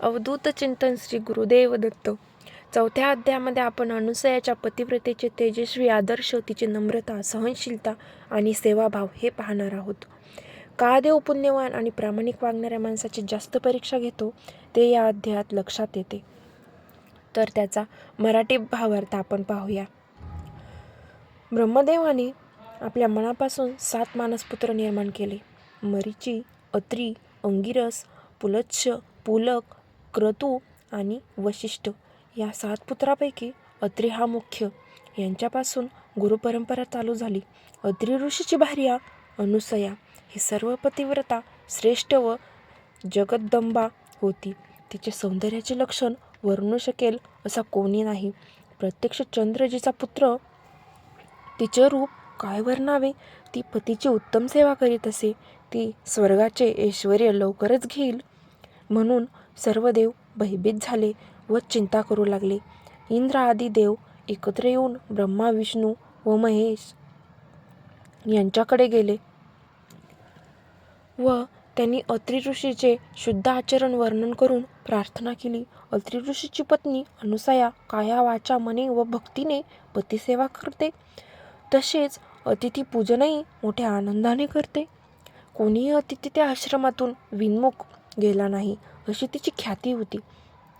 अवधूत चिंतन श्री गुरुदेव दत्त. चौथ्या अध्यायामध्ये आपण अनुसयाच्या पतिव्रतेचे तेजस्वी आदर्श तिची नम्रता सहनशीलता आणि सेवाभाव हे पाहणार आहोत. का देव पुण्यवान आणि प्रामाणिक वागणाऱ्या माणसाची जास्त परीक्षा घेतो ते या अध्यायात लक्षात येते. तर त्याचा मराठी भावार्थ आपण पाहूया. ब्रह्मदेवाने आपल्या मनापासून सात मानसपुत्र निर्माण केले. मरीची अत्री अंगिरस पुलच्छ पुलक क्रतू आणि वशिष्ठ या सात पुत्रापैकी अत्री हा मुख्य. यांच्यापासून गुरुपरंपरा चालू झाली. अत्री ऋषीची भार्या अनुसया ही सर्व पतिव्रता श्रेष्ठ व जगदंबा होती. तिचे सौंदर्याचे लक्षण वर्णू शकेल असा कोणी नाही. प्रत्यक्ष चंद्रजीचा पुत्र तिचे रूप काय वर्णावे? ती पतीची उत्तम सेवा करीत असे. ती स्वर्गाचे ऐश्वर लवकरच घेईल म्हणून सर्व देव भयभीत झाले व चिंता करू लागले. इंद्र आदी देव एकत्र येऊन ब्रह्मा विष्णू व महेश यांच्याकडे गेले व त्यांनी अत्रि ऋषीचे शुद्ध आचरण वर्णन करून प्रार्थना केली. अत्रि ऋषीची पत्नी अनुसया काया वाचा मने व भक्तीने पतिसेवा करते. तसेच अतिथी पूजनही मोठ्या आनंदाने करते. कोणीही अतिथी त्या आश्रमातून विनमुख गेला नाही. अशी तिची ख्याती होती.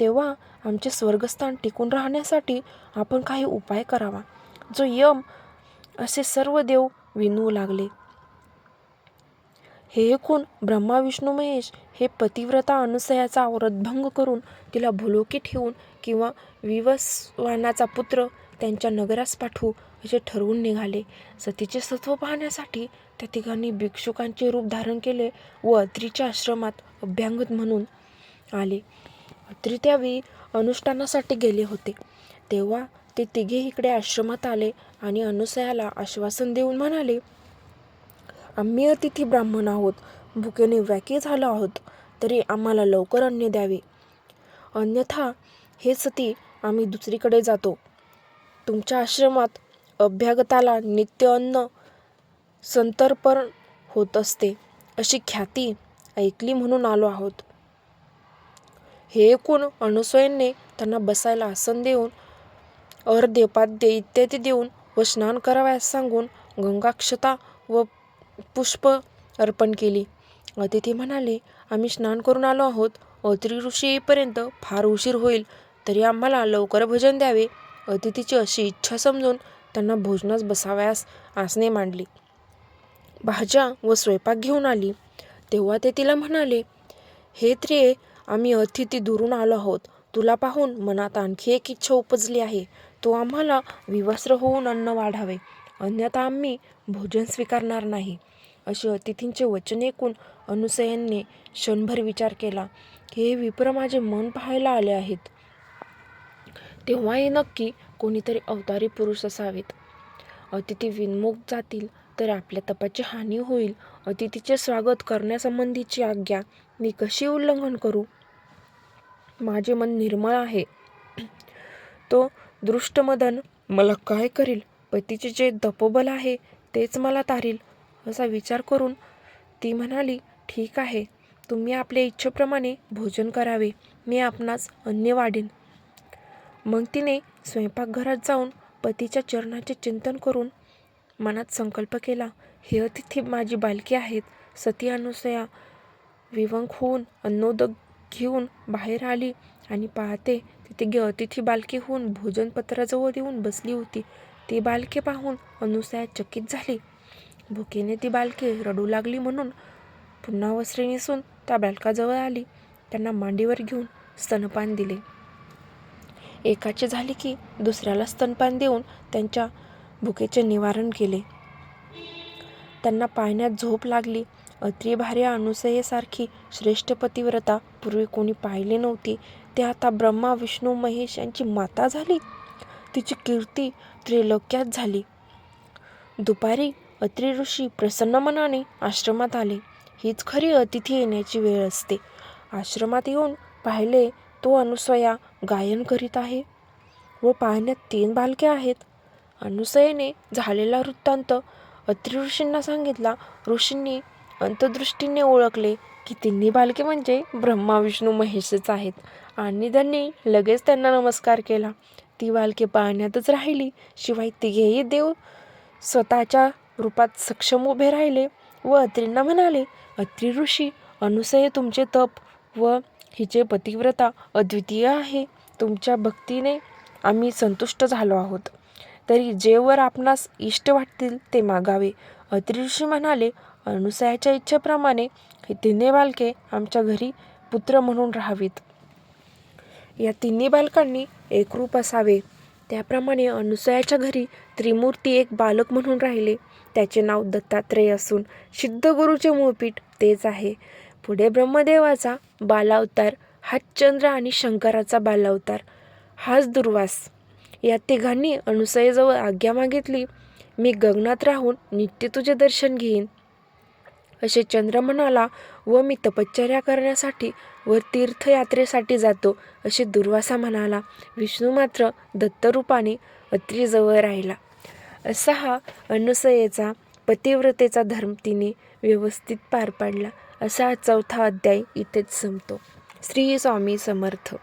तेव्हा आमचे स्वर्गस्थान टिकून राहण्यासाठी आपण काही उपाय करावा. जो यम असे सर्व देव विनवू लागले. हे ऐकून ब्रह्मा विष्णू महेश हे पतिव्रता अनुसयाचा व्रतभंग करून तिला भुलोकी ठेवून किंवा विवस्वानाचा पुत्र त्यांच्या नगरास पाठवू असे ठरवून निघाले. सतीचे सत्व पाहण्यासाठी त्या तिघांनी भिक्षुकांचे रूप धारण केले व अत्रीच्या आश्रमात अभ्यांगत म्हणून आले. अत्री त्यावेळी अनुष्ठानासाठी गेले होते. तेव्हा ते तिघे इकडे आश्रमात आले आणि अनुसयाला आश्वासन देऊन म्हणाले आम्ही अतिथी ब्राह्मण आहोत. भुकेने व्याकी झालो आहोत. तरी आम्हाला लवकर अन्न द्यावे. अन्यथा हे सती आम्ही दुसरीकडे जातो. तुमच्या आश्रमात अभ्यागताला नित्य अन्न संतर्पण होत असते अशी ख्याती ऐकली म्हणून आलो आहोत. हे ऐकून अनुसयेने त्यांना बसायला आसन देऊन अर्ध्य पाद्य इत्यादी देऊन व स्नान करावयास सांगून गंगाक्षता व पुष्प अर्पण केली. अतिथी म्हणाले आम्ही स्नान करून आलो आहोत. अत्री ऋषी येईपर्यंत फार उशीर होईल तरी आम्हाला लवकर भोजन द्यावे. अतिथीची अशी इच्छा समजून त्यांना भोजनास बसावयास आसने मांडली. भाज्या व स्वयंपाक घेऊन आली. तेव्हा ते तिला म्हणाले हे त्रिये आम्ही अतिथी दुरून आलो आहोत. तुला पाहून मनात आणखी एक इच्छा उपजली आहे. तो आम्हाला विवस्त्र होऊन अन्न वाढावे. अन्यथा आम्ही भोजन स्वीकारणार नाही. असे अतिथींचे वचन ऐकून अनुसयांनी क्षणभर विचार केला. हे विप्र माझे मन पाहायला आले आहेत. तेव्हा हे नक्की कोणीतरी अवतारी पुरुष असावेत. अतिथी विनमुख जातील तर आपल्या तपाची हानी होईल. अतिथीचे स्वागत करण्यासंबंधीची आज्ञा मी कशी उल्लंघन करू? माझे मन निर्मळ आहे. तो दृष्टमदन मला काय करील? पतीचे जे दपोबल आहे तेच मला तारील. असा विचार करून ती म्हणाली ठीक आहे. तुम्ही आपल्या इच्छेप्रमाणे भोजन करावे. मी आपणास अन्य वाढेन. मग तिने स्वयंपाकघरात जाऊन पतीच्या चरणाचे चिंतन करून मनात संकल्प केला हे अतिथी माझी बालकी आहेत. सती अनुसया विवंक होऊन अन्नोदक घेऊन बाहेर आली आणि पाहते तिथे गे अतिथी बालकी होऊन भोजनपत्राजवळ येऊन बसली होती. ती बालके पाहून अनुसया चकित झाली. भुकेने ती बालके रडू लागली म्हणून पुन्हा वस्त्रे नेसून त्या बालकाजवळ आली. त्यांना मांडीवर घेऊन स्तनपान दिले. एकाचे झाले की दुसऱ्याला स्तनपान देऊन त्यांच्या भुकेचे निवारण केले. त्यांना पाहण्यात झोप लागली. अत्री भार्या अनुसयेसारखी श्रेष्ठ पतिव्रता पूर्वी कोणी पाहिली नव्हती ते आता ब्रह्मा विष्णू महेश यांची माता झाली. तिची कीर्ती त्रिलोक्यात झाली. दुपारी अत्री ऋषी प्रसन्न मनाने आश्रमात आले. हीच खरी अतिथी येण्याची वेळ असते. आश्रमात येऊन पाहिले तो अनुसया गायन करीत आहे व पाहण्यात तीन बालके आहेत. अनुसयेने झालेला वृत्तांत अत्रिऋषींना सांगितला. ऋषींनी अंतदृष्टीने ओळखले की तिन्ही बालके म्हणजे ब्रह्मा विष्णू महेशच आहेत. आणि त्यांनी लगेच त्यांना नमस्कार केला. ती बालके पाहण्यातच राहिली. शिवाय तिघेही देव स्वतःच्या रूपात सक्षम उभे राहिले व अत्रींना म्हणाले अत्री ऋषी अनुसये तुमचे तप व हिचे पतिव्रता अद्वितीय आहे. तुमच्या भक्तीने आम्ही संतुष्ट झालो आहोत. तरी जे वर आपणास इष्ट वाटतील ते मागावे. अत्री ऋषी म्हणाले अनुसयाच्या इच्छेप्रमाणे ही तिन्ही बालके आमच्या घरी पुत्र म्हणून राहावीत. या तिन्ही बालकांनी एकरूप असावे. त्याप्रमाणे अनुसयाच्या घरी त्रिमूर्ती एक बालक म्हणून राहिले. त्याचे नाव दत्तात्रेय असून सिद्ध गुरुचे मूळपीठ तेच आहे. पुढे ब्रह्मदेवाचा बालावतार हा चंद्र आणि शंकराचा बालावतार. हाच दुर्वास. या तिघांनी अनुसयेजवळ आज्ञा मागितली. मी गगनात राहून नित्य तुझे दर्शन घेईन. असे चंद्र म्हणाला व मी तपश्चर्या करण्यासाठी व तीर्थयात्रेसाठी जातो असे दुर्वासा म्हणाला. विष्णू मात्र दत्तरूपाने अत्रीजवळ राहिला. असा हा अनुसयेचा पतिव्रतेचा धर्म तिने व्यवस्थित पार पाडला. असा हा चौथा अध्याय इथेच संपतो. श्री स्वामी समर्थ.